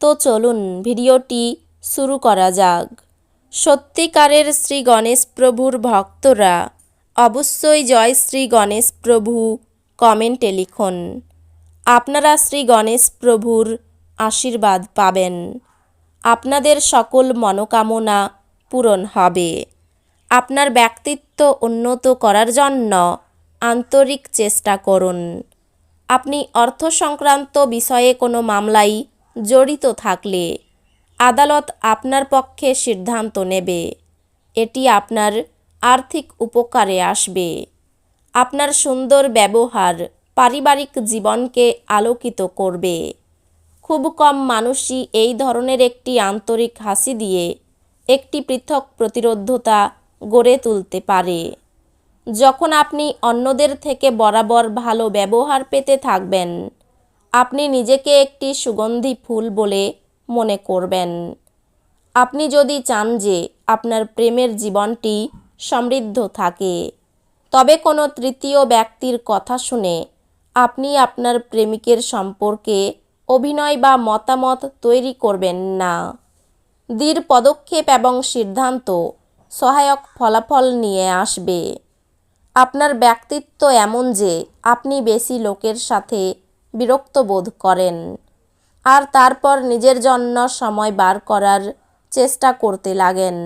তো চলুন ভিডিওটি শুরু করা যাক। সত্যিকারের শ্রী গণেশ প্রভুর ভক্তরা অবশ্যই জয় শ্রী গণেশ প্রভু কমেন্টে লিখুন। আপনারা শ্রী গণেশ প্রভুর আশীর্বাদ পাবেন। আপনাদের সকল মনোকামনা পূরণ হবে। আপনার ব্যক্তিত্ব উন্নত করার জন্য আন্তরিক চেষ্টা করুন। আপনি অর্থ সংক্রান্ত বিষয়ে কোনো মামলায় জড়িত থাকলে আদালত আপনার পক্ষে সিদ্ধান্ত নেবে। এটি আপনার আর্থিক উপকারে আসবে। আপনার সুন্দর ব্যবহার পারিবারিক জীবনকে আলোকিত করবে। খুব কম মানুষই এই ধরনের একটি আন্তরিক হাসি দিয়ে একটি পৃথক প্রতিরোধতা গড়ে তুলতে পারে। যখন আপনি অন্যদের থেকে বরাবর ভালো ব্যবহার পেতে থাকবেন আপনি নিজেকে একটি সুগন্ধি ফুল বলে মনে করবেন। আপনি যদি চান যে আপনার প্রেমের জীবনটি সমৃদ্ধ থাকে, তবে কোনো তৃতীয় ব্যক্তির কথা শুনে আপনি আপনার প্রেমিকের সম্পর্কে অভিনয় বা মতামত তৈরি করবেন না। দৃঢ় পদক্ষেপ এবং সিদ্ধান্ত সহায়ক ফলাফল নিয়ে আসবে। আপনার ব্যক্তিত্ব এমন যে আপনি বেশি লোকের সাথে বিরক্ত বোধ করেন। আর তারপর নিজের জন্য সময় বার করার চেষ্টা করতে লাগেন।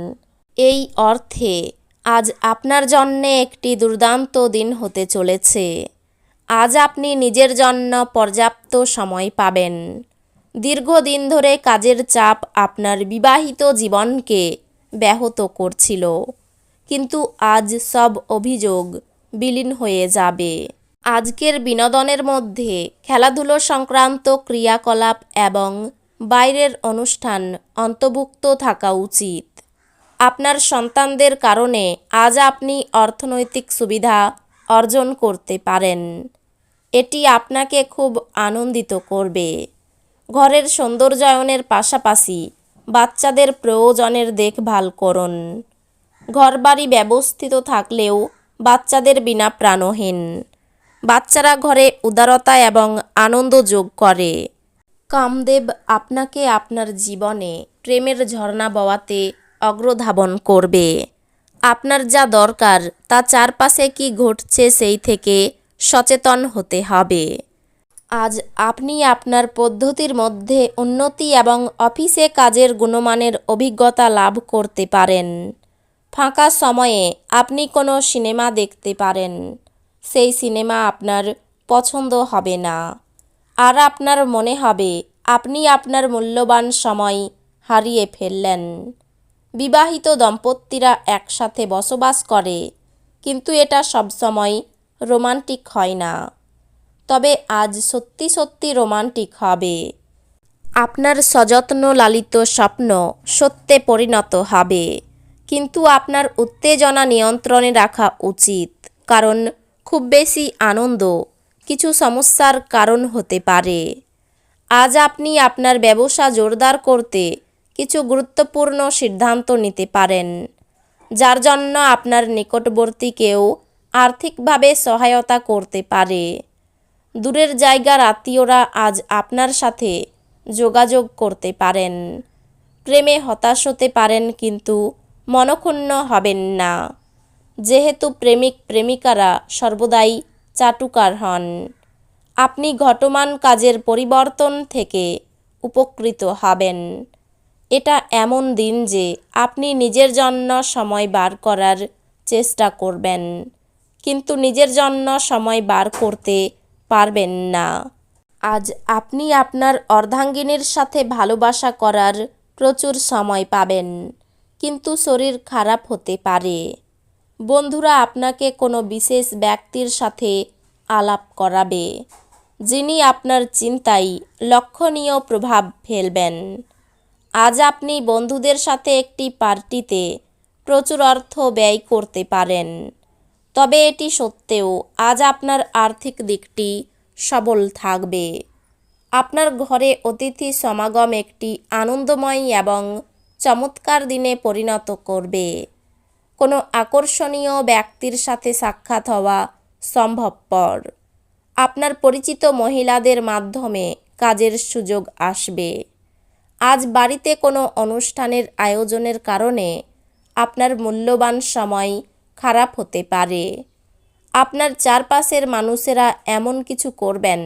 এই অর্থে আজ আপনার জন্যে একটি দুর্দান্ত দিন হতে চলেছে। আজ আপনি নিজের জন্য পর্যাপ্ত সময় পাবেন। দীর্ঘদিন ধরে কাজের চাপ আপনার বিবাহিত জীবনকে ব্যাহত করছিল। কিন্তু আজ সব অভিযোগ বিলীন হয়ে যাবে। আজকের বিনোদনের মধ্যে খেলাধুলো সংক্রান্ত ক্রিয়াকলাপ এবং বাইরের অনুষ্ঠান অন্তর্ভুক্ত থাকা উচিত। আপনার সন্তানদের কারণে আজ আপনি অর্থনৈতিক সুবিধা অর্জন করতে পারেন। এটি আপনাকে খুব আনন্দিত করবে। ঘরের সৌন্দর্যায়নের পাশাপাশি বাচ্চাদের প্রয়োজনের দেখভাল করুন। ঘরবাড়ি ব্যবস্থিত থাকলেও বাচ্চাদের বিনা প্রাণহীন। বাচ্চারা ঘরে উদারতা এবং আনন্দ যোগ করে। কামদেব আপনাকে আপনার জীবনে প্রেমের ঝর্ণা বওয়াতে অগ্রধাবন করবে। আপনার যা দরকার, তা চারপাশে কি ঘটছে সেই থেকে সচেতন হতে হবে। আজ আপনি আপনার পদ্ধতির মধ্যে উন্নতি এবং অফিসে কাজের গুণমানের অভিজ্ঞতা লাভ করতে পারেন। ফাঁকা সময়ে আপনি কোনো সিনেমা দেখতে পারেন। সেই সিনেমা আপনার পছন্দ হবে না। আর আপনার মনে হবে, আপনি আপনার মূল্যবান সময় হারিয়ে ফেললেন। বিবাহিত দম্পতিরা একসাথে বসবাস করে, কিন্তু এটা সবসময় রোমান্টিক হয় না। তবে আজ সত্যি সত্যি রোমান্টিক হবে। আপনার সযত্ন লালিত স্বপ্ন সত্যে পরিণত হবে। কিন্তু আপনার উত্তেজনা নিয়ন্ত্রণে রাখা উচিত, কারণ খুব বেশি আনন্দ, কিছু সমস্যার কারণ হতে পারে। আজ আপনি আপনার ব্যবসা জোরদার করতে কিছু গুরুত্বপূর্ণ সিদ্ধান্ত নিতে পারেন, যার জন্য আপনার নিকটবর্তী কেউ আর্থিকভাবে সহায়তা করতে পারে। দূরের জায়গার আত্মীয়রা আজ আপনার সাথে যোগাযোগ করতে পারেন। প্রেমে হতাশ হতে পারেন, কিন্তু মনক্ষুণ্ণ হবেন না। যেহেতু প্রেমিক প্রেমিকারা সর্বদাই চাটুকার হন। আপনি ঘটমান কাজের পরিবর্তন থেকে উপকৃত হবেন। এটা এমন দিন যে আপনি নিজের জন্য সময় বার করার চেষ্টা করবেন, কিন্তু নিজের জন্য সময় বার করতে পারবেন না। আজ আপনি আপনার অর্ধাঙ্গিনীর সাথে ভালোবাসা করার প্রচুর সময় পাবেন, কিন্তু শরীর খারাপ হতে পারে। বন্ধুরা আপনাকে কোনো বিশেষ ব্যক্তির সাথে আলাপ করাবে, যিনি আপনার চিন্তায় লক্ষণীয় প্রভাব ফেলবেন। আজ আপনি বন্ধুদের সাথে একটি পার্টিতে প্রচুর অর্থ ব্যয় করতে পারেন, তবে এটি সত্ত্বেও আজ আপনার আর্থিক দিকটি সবল থাকবে। আপনার ঘরে অতিথি সমাগম একটি আনন্দময় এবং চমৎকার দিনে পরিণত করবে। কোনো আকর্ষণীয় ব্যক্তির সাথে সাক্ষাৎ হওয়া সম্ভবপর। আপনার পরিচিত মহিলাদের মাধ্যমে কাজের সুযোগ আসবে। আজ বাড়িতে কোনো অনুষ্ঠানের আয়োজনের কারণে আপনার মূল্যবান সময় খারাপ হতে পারে। আপনার চারপাশের মানুষেরা এমন কিছু করবেন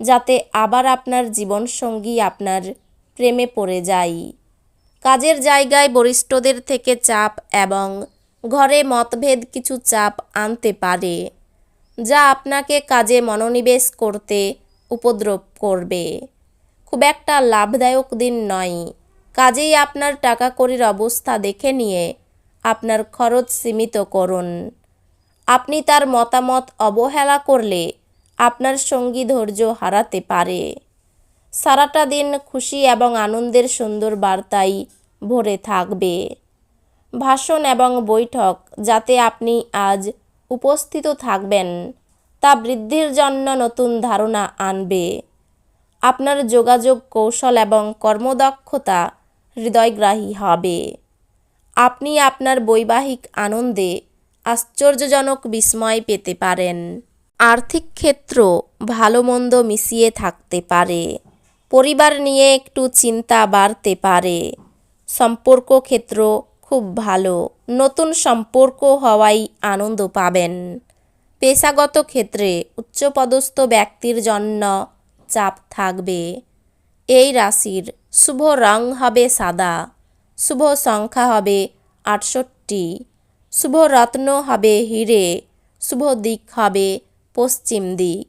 যাতে আবার আপনার জীবনসঙ্গী আপনার প্রেমে পড়ে যায়। কাজের জায়গায় বরিষ্ঠদের থেকে চাপ এবং ঘরে মতভেদ কিছু চাপ আনতে পারে, যা আপনাকে কাজে মনোনিবেশ করতে উপদ্রব করবে। খুব একটা লাভদায়ক দিন নয়। কাজেই আপনার টাকা কড়ির অবস্থা দেখে নিয়ে আপনার খরচ সীমিত করুন। আপনি তার মতামত অবহেলা করলে আপনার সঙ্গী ধৈর্য হারাতে পারে। সারাটা দিন খুশি এবং আনন্দের সুন্দর বার্তাই ভরে থাকবে। ভাষণ এবং বৈঠক যাতে আপনি আজ উপস্থিত থাকবেন, তা বৃদ্ধির জন্য নতুন ধারণা আনবে। আপনার যোগাযোগ কৌশল এবং কর্মদক্ষতা হৃদয়গ্রাহী হবে। আপনি আপনার বৈবাহিক আনন্দে আশ্চর্যজনক বিস্ময় পেতে পারেন। আর্থিক ক্ষেত্র ভালো মন্দ মিশিয়ে থাকতে পারে। পরিবার নিয়ে একটু চিন্তা বাড়তে পারে। সম্পর্ক ক্ষেত্র খুব ভালো। নতুন সম্পর্ক হওয়াই আনন্দ পাবেন। পেশাগত ক্ষেত্রে উচ্চপদস্থ ব্যক্তির জন্য চাপ থাকবে। এই রাশির শুভ রং হবে সাদা, শুভ সংখ্যা হবে আটষট্টি, শুভ রত্ন হবে হিরে, শুভ দিক হবে পশ্চিম দিক।